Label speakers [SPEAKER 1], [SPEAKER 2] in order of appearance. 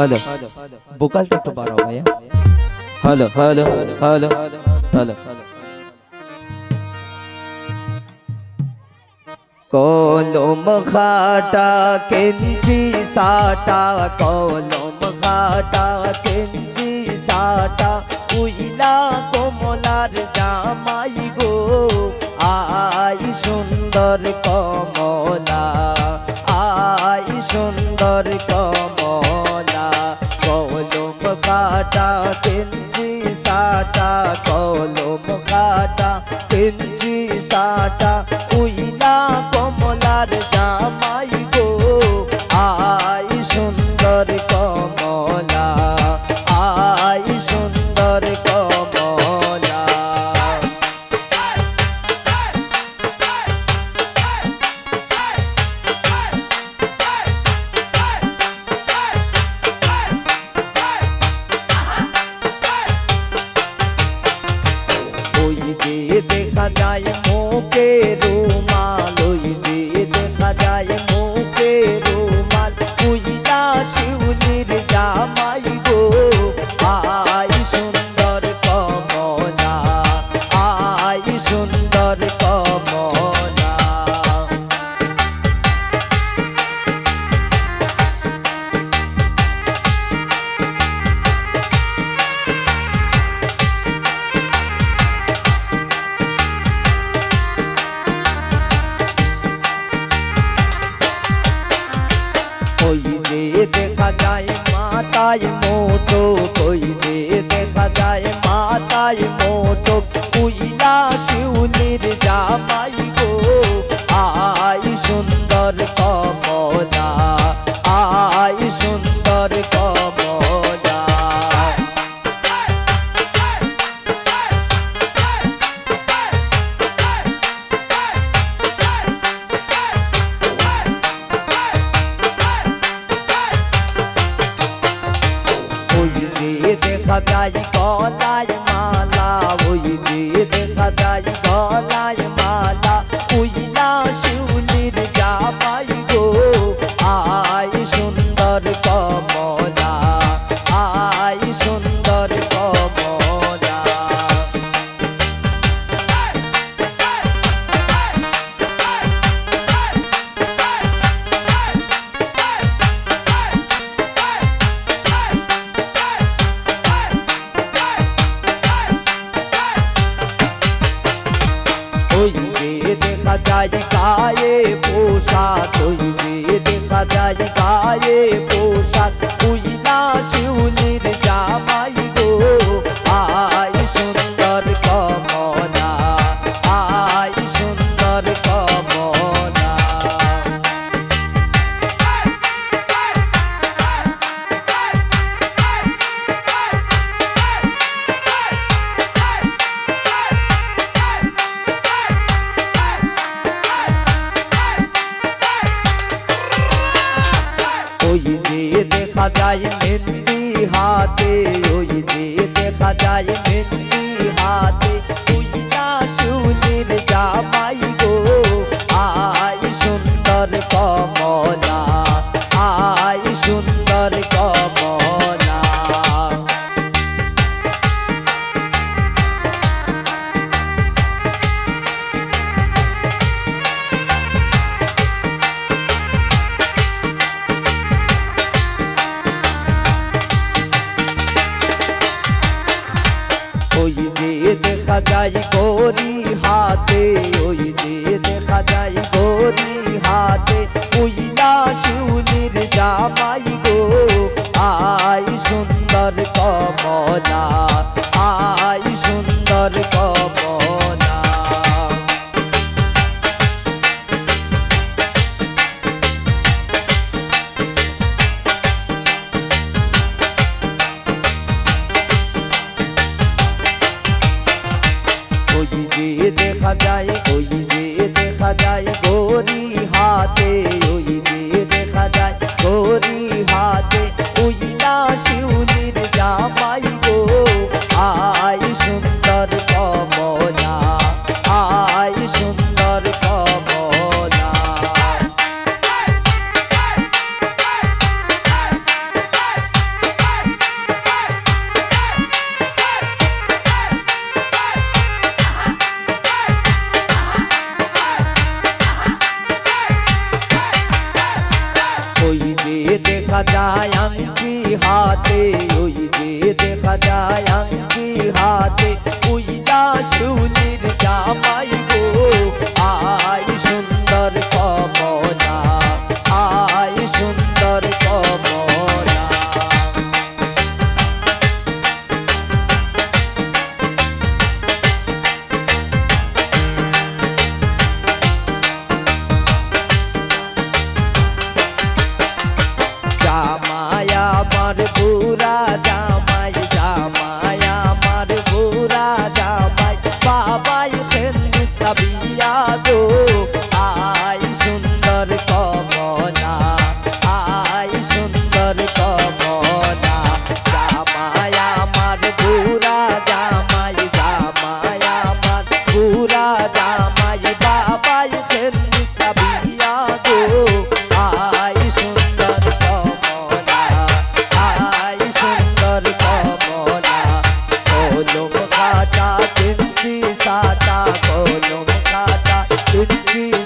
[SPEAKER 1] Hello বোকালটা একটু বাড়াও ভাইয়া। হ্যালো হ্যালো হ্যালো হ্যালো কলম খাটা কেঞ্চি সাটা, কলম খাটা কেঞ্চি সাটা। উইলা কমলার জামাই গো, আই সুন্দর কমলা, আই সুন্দর কমলা সাটা কলম কাটা পেঞ্চি সাটা উইলা কমলার মাতায় ওই যে দেখা যায় মাতায় মোটো। কুইলা শিউলির জামাই দেখা যায় গলায় মালা ওই যে দেখা দেখা যায় যায় মেহেন্দি হাতে ওই যে দেখা যায় মেহেন্দি হাতে। যাই গরি হাতে, ওই যে দেখা যায় গরি হাতে। উইলা শিউলির জামাই গো, আই সুন্দর কমলা। Ele que